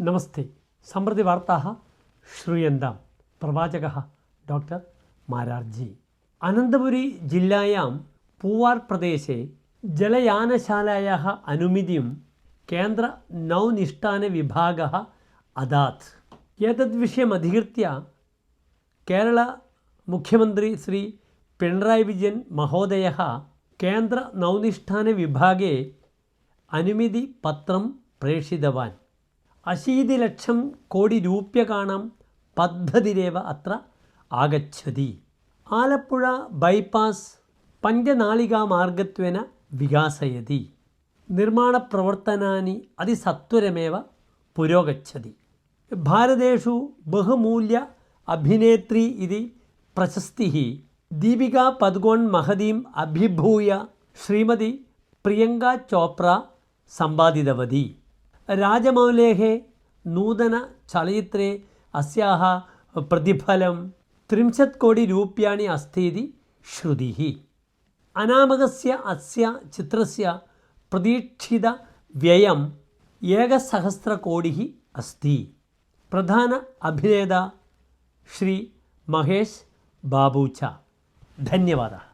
നമസ്തേ. സമൃദ്ധി വാർത്താ ശ്രൂയന്താം. പ്രവാചക ഡോക്ടർ മാരാർജി. അനന്തപുരി ജില്ലായാം പൂവാർ പ്രദേശേ ജലയാനശാലായ അനുമതിയും കേന്ദ്ര നൗനിഷ്ഠാന വിഭാഗ അദാത്. ഏതദ്വിഷയമധികൃത്യ കേരള മുഖ്യമന്ത്രി ശ്രീ പിണറായി വിജയൻ മഹോദയ കേന്ദ്ര നൗനിഷ്ഠാന വിഭാഗേ അനുമതി പത്രം പ്രേഷിതവാൻ അശീതി ലക്ഷം കോടി രൂപ കാണാം പദ്ധതിരേവ അത്ര ആഗച്ഛതി. ആലപ്പുഴ ബൈപ്പാസ് പഞ്ചനാളികാ മാർഗത്വേന വികാസയതി. നിർമ്മാണ പ്രവർത്തനാനി അതിസത്വരമേവ പുരോഗച്ഛതി. ഭാരതേഷു ബഹുമൂല്യ അഭിനേത്രി ഇതി പ്രശസ്തി ദീപിക പദ്ഗോൺ മഹതീം അഭിഭൂയ ശ്രീമതി പ്രിയങ്ക ചോപ്ര സമ്പാദിതവതി. राजमौलेः नूतनचलच्चित्रे अस्याः प्रतिफलं त्रिंशत् कोटिरूप्याणि अस्ति इति श्रुतिः अनामकस्य अस्य चित्रस्य प्रतीक्षितव्ययम् एकसहस्रकोटिः अस्ति प्रधान अभिनेता श्री महेश बाबू च धन्यवादः